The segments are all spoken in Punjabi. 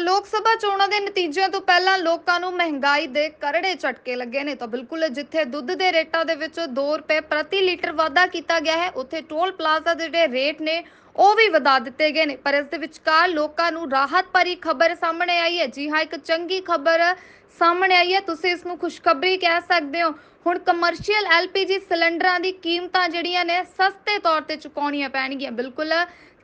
ਲੋਕ ਸਭਾ ਚੋਣਾਂ ਦੇ ਨਤੀਜਿਆਂ ਤੋਂ ਪਹਿਲਾਂ ਲੋਕਾਂ ਨੂੰ ਮਹਿੰਗਾਈ ਦੇ ਕਰੜੇ ਝਟਕੇ ਲੱਗੇ ਨੇ ਤਾਂ ਬਿਲਕੁਲ ਜਿੱਥੇ ਦੁੱਧ ਦੇ ਰੇਟਾਂ ਦੇ ਵਿੱਚ 2 ਰੁਪਏ ਪ੍ਰਤੀ ਲੀਟਰ ਵਾਧਾ ਕੀਤਾ ਗਿਆ ਹੈ, ਉੱਥੇ ਟੋਲ ਪਲਾਜ਼ਾ ਦੇ ਜਿਹੜੇ ਰੇਟ ਨੇ, ਉਹ ਵੀ ਵਧਾ ਦਿੱਤੇ ਗਏ ਨੇ। ਪਰ ਇਸ ਦੇ ਵਿਚਕਾਰ ਲੋਕਾਂ ਨੂੰ ਰਾਹਤ ਭਰੀ ਖਬਰ ਸਾਹਮਣੇ ਆਈ ਹੈ। ਜੀ ਹਾਂ, ਇੱਕ ਚੰਗੀ ਖਬਰ ਸਾਹਮਣੇ ਆਈ ਹੈ। ਤੁਸੀਂ ਇਸ ਨੂੰ ਖੁਸ਼ਖਬਰੀ ਕਹਿ ਸਕਦੇ ਹੋ। ਹੁਣ ਕਮਰਸ਼ੀਅਲ ਐਲਪੀਜੀ ਸਿਲੰਡਰਾਂ ਦੀ ਕੀਮਤਾਂ ਜਿਹੜੀਆਂ ਨੇ, ਸਸਤੇ ਤੌਰ ਤੇ ਚੁਕਾਉਣੀਆਂ ਪੈਣਗੀਆਂ। ਬਿਲਕੁਲ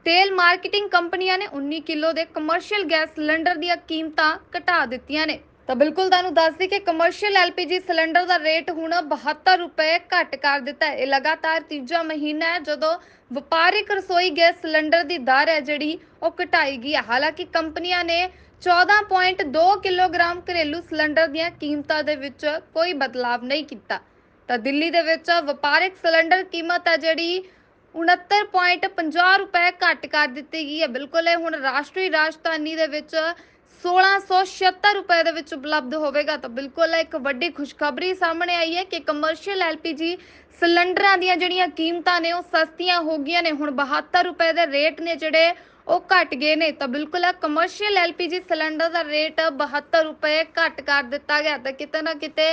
ਤੇਲ ਮਾਰਕੀਟਿੰਗ ਕੰਪਨੀਆਂ ਨੇ 19 ਕਿਲੋ ਦੇ ਕਮਰਸ਼ੀਅਲ ਗੈਸ ਸਿਲੰਡਰ ਦੀਆਂ ਕੀਮਤਾਂ ਘਟਾ ਦਿੱਤੀਆਂ ਨੇ। ਤਾਂ ਬਿਲਕੁਲ ਤੁਹਾਨੂੰ ਦੱਸ ਦਈਏ ਕਿ ਕਮਰਸ਼ੀਅਲ ਐਲਪੀਜੀ ਸਿਲੰਡਰ ਦਾ ਰੇਟ ਹੁਣ 72 ਰੁਪਏ ਘੱਟ ਕਰ ਦਿੱਤਾ ਹੈ। ਇਹ ਲਗਾਤਾਰ ਤੀਜਾ ਮਹੀਨਾ ਹੈ, ਜਦੋਂ ਵਪਾਰਿਕ ਰਸੋਈ ਗੈਸ ਸਿਲੰਡਰ ਦੀ ਦਰ ਹੈ ਜਿਹੜੀ, ਉਹ ਘਟਾਈ ਗਈ ਹੈ। ਹਾਲਾਂਕਿ ਕੰਪਨੀਆਂ ਨੇ 14.2 ਕਿਲੋਗ੍ਰਾਮ ਘਰੇਲੂ ਸਿਲੰਡਰ ਦੀਆਂ ਕੀਮਤਾਂ ਦੇ ਵਿੱਚ ਕੋਈ ਬਦਲਾਵ ਨਹੀਂ ਕੀਤਾ। ਤਾਂ ਦਿੱਲੀ ਦੇ ਵਿੱਚ ਵਪਾਰਿਕ ਸਿਲੰਡਰ ਕੀਮਤ ਹੈ ਜਿਹੜੀ 69.50 ਰੁਪਏ ਘੱਟ ਕਰ ਦਿੱਤੀ ਗਈ ਹੈ। ਬਿਲਕੁਲ ਇਹ ਹੁਣ ਰਾਸ਼ਟਰੀ ਰਾਜਧਾਨੀ ਦੇ ਵਿੱਚ 1676 ਰੁਪਏ ਦੇ ਵਿੱਚ ਉਪਲਬਧ ਹੋਵੇਗਾ। ਤਾਂ ਬਿਲਕੁਲ ਇੱਕ ਵੱਡੀ ਖੁਸ਼ਖਬਰੀ ਸਾਹਮਣੇ ਆਈ ਹੈ ਕਿ ਕਮਰਸ਼ੀਅਲ ਐਲਪੀਜੀ ਸਿਲੰਡਰਾਂ ਦੀਆਂ ਜਿਹੜੀਆਂ ਕੀਮਤਾਂ ਨੇ, ਉਹ ਸਸਤੀਆਂ ਹੋ ਗਈਆਂ ਨੇ। ਹੁਣ 72 ਰੁਪਏ ਦੇ ਰੇਟ ਨੇ ਜਿਹੜੇ, ਉਹ ਘਟ ਗਏ ਨੇ। ਤਾਂ ਬਿਲਕੁਲ ਕਮਰਸ਼ੀਅਲ ਐਲਪੀਜੀ ਸਿਲੰਡਰ ਦਾ ਰੇਟ 72 ਰੁਪਏ ਘੱਟ ਕਰ ਦਿੱਤਾ ਗਿਆ। ਤਾਂ ਕਿਤੇ ਨਾ ਕਿਤੇ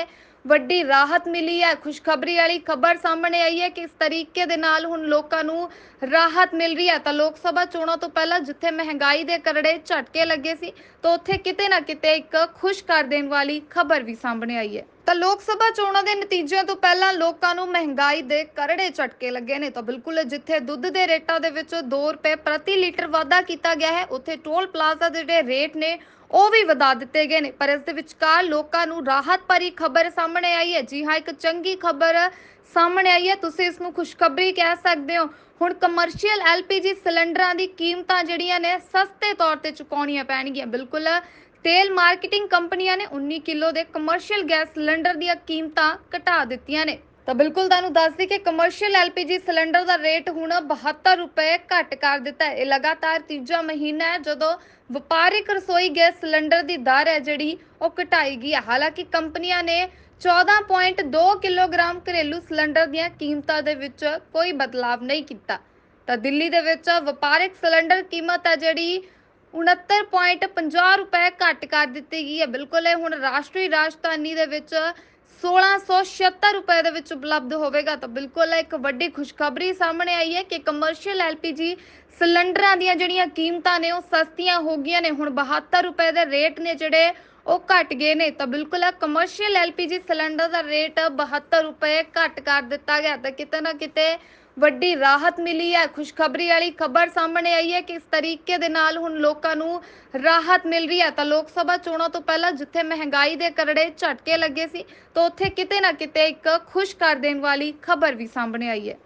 ਵੱਡੀ ਰਾਹਤ ਮਿਲੀ ਹੈ। ਖੁਸ਼ਖਬਰੀ ਵਾਲੀ ਖਬਰ ਸਾਹਮਣੇ ਆਈ ਹੈ ਕਿ ਇਸ ਤਰੀਕੇ ਦੇ ਨਾਲ ਹੁਣ ਲੋਕਾਂ ਨੂੰ ਰਾਹਤ ਮਿਲ ਰਹੀ ਹੈ। ਤਾਂ ਲੋਕ ਸਭਾ ਚੋਣਾਂ ਤੋਂ ਪਹਿਲਾਂ ਜਿੱਥੇ ਮਹਿੰਗਾਈ ਦੇ ਕਰੜੇ ਝਟਕੇ ਲੱਗੇ ਸੀ, ਤਾਂ ਉੱਥੇ ਕਿਤੇ ਨਾ ਕਿਤੇ ਇੱਕ ਖੁਸ਼ ਕਰ ਦੇਣ ਵਾਲੀ ਖਬਰ ਵੀ ਸਾਹਮਣੇ ਆਈ ਹੈ। ਤਾਂ ਲੋਕ ਸਭਾ ਚੋਣਾਂ ਦੇ ਨਤੀਜਿਆਂ ਤੋਂ ਪਹਿਲਾਂ ਲੋਕਾਂ ਨੂੰ ਮਹਿੰਗਾਈ ਦੇ ਕਰੜੇ ਝਟਕੇ ਲੱਗੇ ਨੇ। ਤਾਂ ਬਿਲਕੁਲ ਜਿੱਥੇ ਦੁੱਧ ਦੇ ਰੇਟਾਂ ਦੇ ਵਿੱਚ 2 ਰੁਪਏ ਪ੍ਰਤੀ ਲੀਟਰ ਵਾਧਾ ਕੀਤਾ ਗਿਆ ਹੈ, ਉੱਥੇ ਟੋਲ ਪਲਾਜ਼ਾ ਦੇ ਜਿਹੜੇ ਰੇਟ ਨੇ ਉਹ ਵੀ ਵਧਾ ਦਿੱਤੇ ਗਏ ਨੇ। ਪਰ ਇਸ ਦੇ ਵਿਚਕਾਰ ਲੋਕਾਂ ਨੂੰ ਰਾਹਤ ਭਰੀ ਖਬਰ ਸਾਹਮਣੇ ਆਈ ਹੈ। ਜੀ ਹਾਂ, ਇੱਕ ਚੰਗੀ ਖਬਰ ਸਾਹਮਣੇ ਆਈ ਹੈ। ਤੁਸੀਂ ਇਸ ਨੂੰ ਖੁਸ਼ਖਬਰੀ ਕਹਿ ਸਕਦੇ ਹੋ। ਹੁਣ ਕਮਰਸ਼ੀਅਲ ਐਲਪੀਜੀ ਸਿਲੰਡਰਾਂ ਦੀ ਕੀਮਤਾਂ ਜਿਹੜੀਆਂ ਨੇ, ਸਸਤੇ ਤੌਰ ਤੇ ਚੁਕਾਉਣੀਆਂ ਪੈਣਗੀਆਂ। ਬਿਲਕੁਲ ਤੇਲ ਮਾਰਕੀਟਿੰਗ ਕੰਪਨੀਆਂ ਨੇ 19 ਕਿਲੋ ਦੇ ਕਮਰਸ਼ੀਅਲ ਗੈਸ ਸਿਲੰਡਰ ਦੀਆਂ ਕੀਮਤਾਂ ਘਟਾ ਦਿੱਤੀਆਂ ਨੇ। ਤਾਂ ਬਿਲਕੁਲ ਤੁਹਾਨੂੰ ਦੱਸ ਦਈਏ ਕਿ ਕਮਰਸ਼ੀਅਲ ਐਲਪੀਜੀ ਸਿਲੰਡਰ ਦਾ ਰੇਟ ਹੁਣ 72 ਰੁਪਏ ਘੱਟ ਕਰ ਦਿੱਤਾ ਹੈ। ਇਹ ਲਗਾਤਾਰ ਤੀਜਾ ਮਹੀਨਾ ਹੈ, ਜਦੋਂ ਵਪਾਰਿਕ ਰਸੋਈ ਗੈਸ ਸਿਲੰਡਰ ਦੀ ਦਰ ਹੈ ਜਿਹੜੀ, ਉਹ ਘਟਾਈ ਗਈ ਹੈ। ਹਾਲਾਂਕਿ ਕੰਪਨੀਆਂ ਨੇ 14.2 ਕਿਲੋਗ੍ਰਾਮ ਘਰੇਲੂ ਸਿਲੰਡਰ ਦੀਆਂ ਕੀਮਤਾਂ ਦੇ ਵਿੱਚ ਕੋਈ ਬਦਲਾਵ ਨਹੀਂ ਕੀਤਾ। ਤਾਂ ਦਿੱਲੀ ਦੇ ਵਿੱਚ ਵਪਾਰਿਕ ਸਿਲੰਡਰ ਕੀਮਤ ਹੈ ਜਿਹੜੀ 69.50 ਰੁਪਏ ਘੱਟ ਕਰ ਦਿੱਤੀ ਗਈ ਹੈ। ਬਿਲਕੁਲ ਇਹ ਹੁਣ ਰਾਸ਼ਟਰੀ ਰਾਜਧਾਨੀ ਦੇ ਵਿੱਚ 1676 ਰੁਪਏ ਦੇ ਵਿੱਚ ਉਪਲਬਧ ਹੋਵੇਗਾ ਤਾਂ ਬਿਲਕੁਲ ਇੱਕ ਵੱਡੀ ਖੁਸ਼ਖਬਰੀ ਸਾਹਮਣੇ ਆਈ ਹੈ ਕਿ ਕਮਰਸ਼ੀਅਲ ਐਲਪੀਜੀ ਸਿਲੰਡਰਾਂ ਦੀਆਂ ਜਿਹੜੀਆਂ ਕੀਮਤਾਂ ਨੇ ਉਹ ਸਸਤੀਆਂ ਹੋ ਗਈਆਂ ਨੇ। ਹੁਣ 72 ਰੁਪਏ ਦੇ ਰੇਟ ਨੇ ਜਿਹੜੇ, ਉਹ ਘਟ ਗਏ ਨੇ। ਤਾਂ ਬਿਲਕੁਲ ਕਮਰਸ਼ੀਅਲ ਐਲਪੀਜੀ ਸਿਲੰਡਰ ਦਾ ਰੇਟ 72 ਰੁਪਏ ਘੱਟ ਕਰ ਦਿੱਤਾ ਗਿਆ। ਤਾਂ ਕਿਤੇ ਨਾ ਕਿਤੇ ਵੱਡੀ ਰਾਹਤ ਮਿਲੀ ਹੈ। ਖੁਸ਼ਖਬਰੀ ਵਾਲੀ ਖਬਰ ਸਾਹਮਣੇ ਆਈ ਹੈ ਕਿ ਇਸ ਤਰੀਕੇ ਦੇ ਨਾਲ ਹੁਣ ਲੋਕਾਂ ਨੂੰ ਰਾਹਤ ਮਿਲ ਰਹੀ ਹੈ। ਤਾਂ ਲੋਕ ਸਭਾ ਚੋਣਾਂ ਤੋਂ ਪਹਿਲਾਂ ਜਿੱਥੇ ਮਹਿੰਗਾਈ ਦੇ ਕਰੜੇ ਝਟਕੇ ਲੱਗੇ ਸੀ, ਤਾਂ ਉੱਥੇ ਕਿਤੇ ਨਾ ਕਿਤੇ ਇੱਕ ਖੁਸ਼ ਕਰ ਦੇਣ ਵਾਲੀ ਖਬਰ ਵੀ ਸਾਹਮਣੇ ਆਈ ਹੈ।